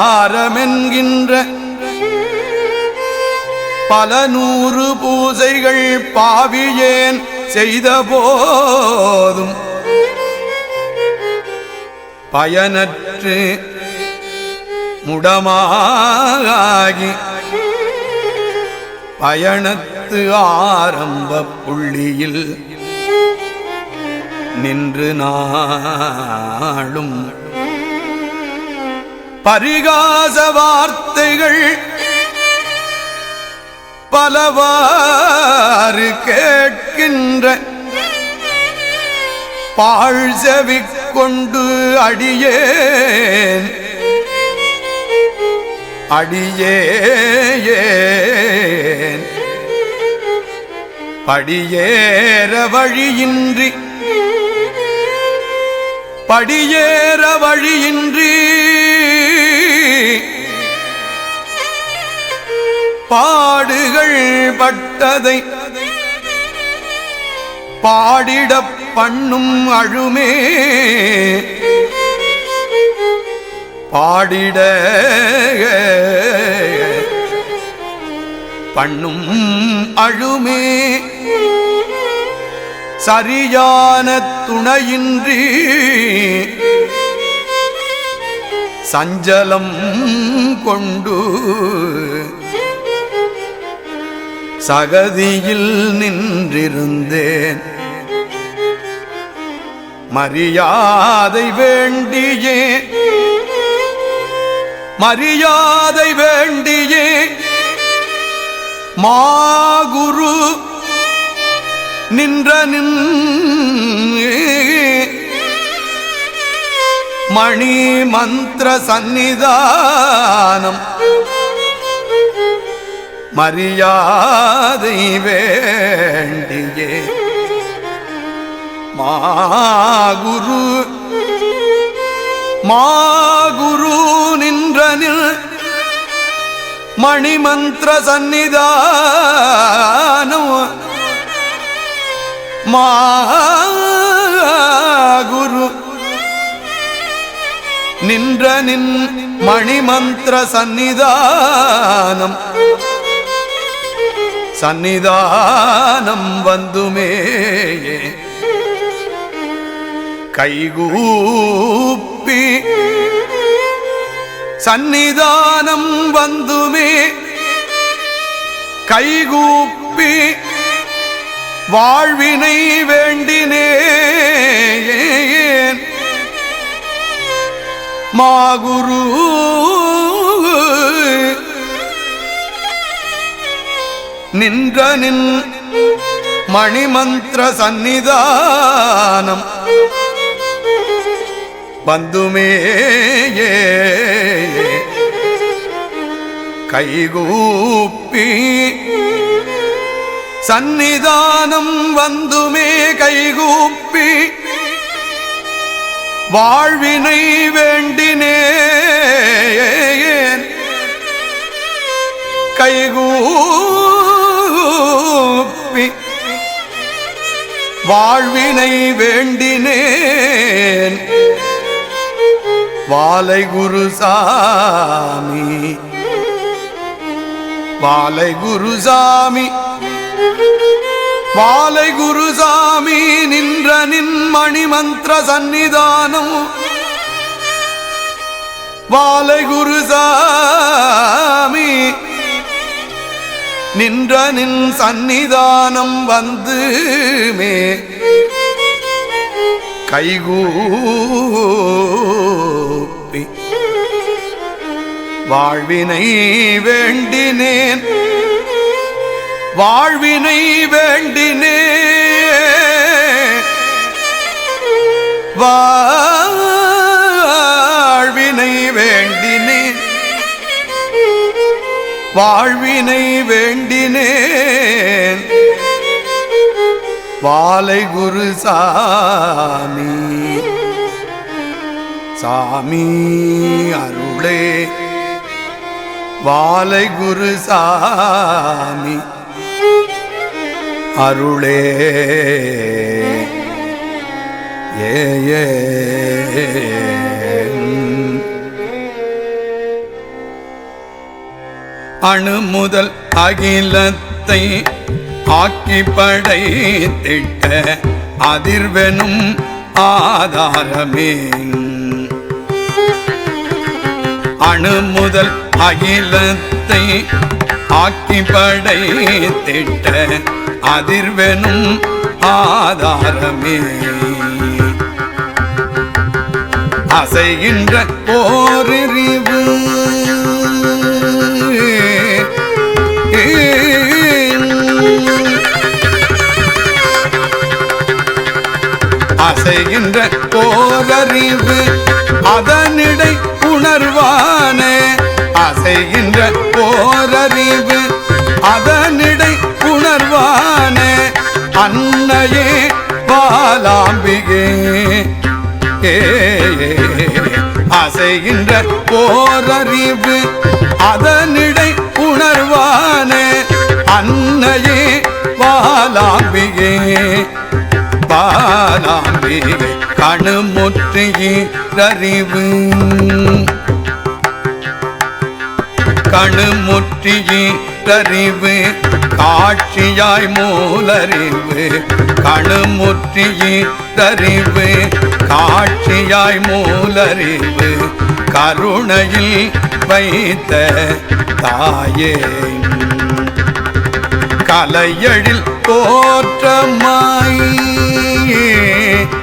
பரிகாரமென்கின்ற பல நூறு பூசைகள் பாவியேன் செய்த போதும். பயனற்று முடமாகி பயணத்து ஆரம்ப புள்ளியில் நின்று நாளும் பரிகாச வார்த்தைகள் பலவாறு கேட்கின்ற பாழ்செவி கொண்டு அடியேன். அடியேன். படியேற வழியின்றி படியேற வழியின்றி பட்டதை பாடிடப் பண்ணும் அழுமே. பாடிட பண்ணும் அழுமே. சரியான துணையின்றி சஞ்சலம் கொண்டு சகதியில் நின்றிருந்தேன். மரியாதை வேண்டியே மரியாதை வேண்டியே மாகுரு நின்ற நின் மணி மந்திர சந்நிதானம் மரியாதை வேண்டியே. மாகுரு மாகுரு நின்றனில் மணிமந்திர சந்நிதானம். மாகுரு நின்ற நின் மணிமந்திர சந்நிதானம். சந்நிதானம் வந்துமே. கைகூப்பி சந்நிதானம் வந்துமே. கைகூப்பி வாழ்வினை வேண்டினேன் மாகுரு நின்ற நின் மணிமந்திர சந்நிதானம். பந்துமேயே கைகூப்பி சந்நிதானம் வந்துமே கைகூப்பி வாழ்வினை வேண்டினேன் கைகூ கூப்பி வாழ்வினை வேண்டினேன். வாலை குருசாமி வாலை குருசாமி வாலை குருசாமி நின்ற நின் மணிமந்திர சந்நிதானம். வாலை குருசாமி நின்ற நின் சந்நிதானம் வந்து மே. கைகூப்பி. வாழ்வினை வேண்டினேன். வாழ்வினை வேண்டினே. வா வாழ்வினை வேண்டினேன். வாலை குரு சாமி. சாமி அருளே. வாலை குரு சாமி அருளே. ஏ ஏ. அணு முதல் அகிலத்தை ஆக்கி படைத்திட்ட அதிர்வெனும் ஆதாரமே. அணு முதல் அகிலத்தை ஆக்கி படைத்திட்ட அதிர்வெனும் ஆதாரமே. அசைகின்ற போரிவு அறிவு அதனிடை உணர்வானே. அசைகின்ற போரறிவு அதனிடை உணர்வானே. அன்னையே பாலாம்பிகே ஏ, அசைகின்ற போரறிவு அதனிடை உணர்வானே. அன்னையே பாலாம்பிகே பாலாம்பிகை கணுமுற்றியறிவு கணுமுற்றியறிவு காட்சியாய் மூலறிவு. கணுமுற்றியறிவு காட்சியாய் மூலறிவு. கருணையில் வைத்த தாயே. கலையழில் தோற்றமாயே.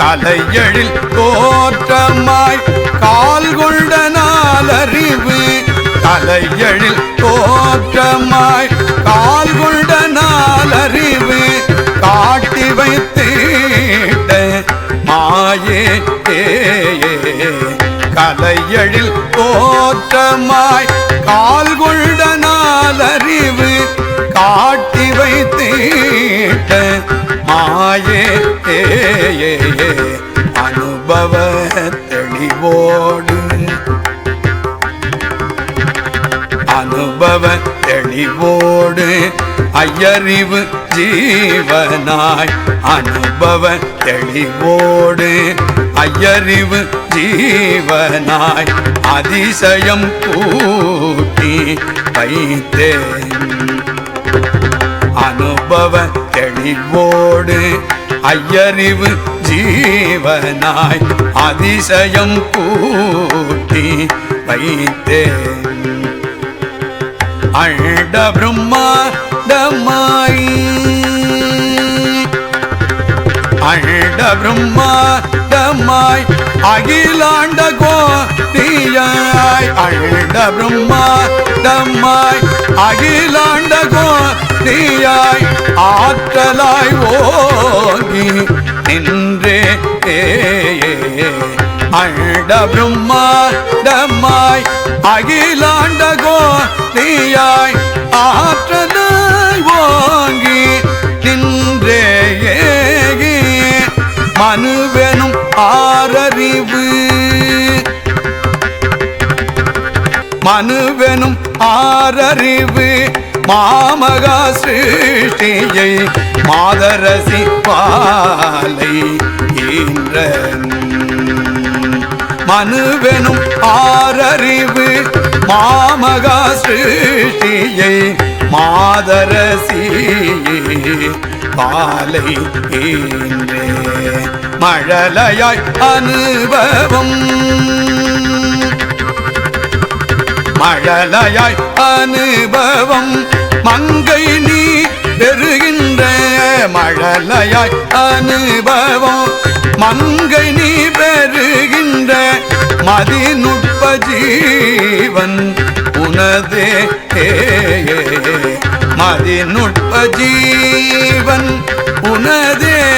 கலையழில் தோற்றமாய் கால் கொண்ட நாளறிவு கலையழில் தோற்றமாய் கால் கொண்ட நாளறிவு காட்டி வைத்தீட்ட மாயே கலையழில் தோற்றமாய் கால் கொண்ட அனுபவ தெளிவோடு. அனுபவ தெளிவோடு. ஐயறிவு ஜீவனாய். அனுபவ தெளிவோடு. ஐயறிவு ஜீவனாய். அதிசயம் கூட்டி வைத்தேன். அனுபவ தெளிவோடு. ஐயறிவு ஜீவனாய் அதிசயம் கூட்டி வைத்தேன். அண்ட பிரம்மாண்டமாய் அண்ட பிரம்மாண்டமாய் அகிலாண்ட கோடியாய் அண்ட பிரம்மாண்டமாய் அகிலாண்ட கோ ஆதியாய் ஆற்றலாய் ஓங்கி நின்றே. அண்ட பிரம்மாண்டமாய் அகிலாண்ட கோதியாய் ஆற்றலாய் ஓங்கி நின்றே. மனுவெனும் ஆரறிவு மனுவெனும் ஆரறிவு மாமகா சிருஷ்டியை மாதரசி பாலை ஈன்ற மனுவெனும் ஆரறிவு மாமகா சிருஷ்டியை மாதரசி பாலை ஏன்றே மழலையாய் அனுபவம் மழலையாய் அனுபவம் மங்கை நீ பெறுகின்ற மழலையாய் அனுபவம் மங்கை நீ பெறுகின்ற மதிநுட்ப ஜீவன் உனதே. மதிநுட்ப ஜீவன் உனதே.